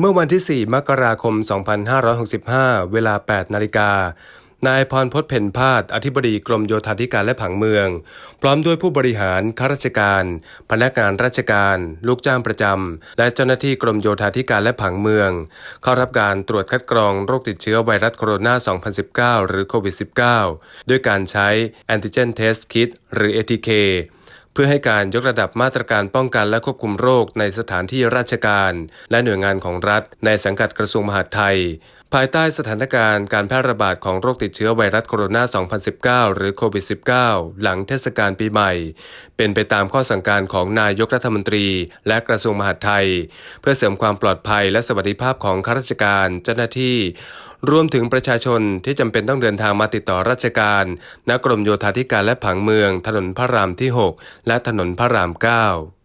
เมื่อวันที่ 4 มกราคม 2565 เวลา 8 นาฬิกา นายพรพศเพ็ญพาดอธิบดีกรมโยธาธิการและผังเมือง พร้อมด้วยผู้บริหาร ข้าราชการ พนักงานราชการ ลูกจ้างประจำ และเจ้าหน้าที่กรมโยธาธิการและผังเมือง เข้ารับการตรวจคัดกรองโรคติดเชื้อไวรัสโคโรนา 2019 หรือโควิด -19 ด้วยการใช้ Antigen Test Kit หรือ ATK พื่อให้การยกระดับมาตรการป้องกันและควบคุมโรคในสถานที่ราชการ และหน่วยงานของรัฐ ในสังกัดกระทรวงมหาดไทย ภายใต้สถานการณ์การแพร่ระบาดของโรคติดเชื้อไวรัสโคโรนา 2019 หรือโควิด -19 หลังเทศกาลปีใหม่ เป็นไปตามข้อสั่งการของนายกรัฐมนตรี และกระทรวงมหาดไทย เพื่อเสริมความปลอดภัยและสวัสดิภาพของข้าราชการเจ้าหน้าที่ รวมถึงประชาชนที่จำเป็นต้องเดินทางมาติดต่อราชการณกรมโยธาธิการและผังเมือง ถนนพระรามที่ 6 และถนนพระราม 9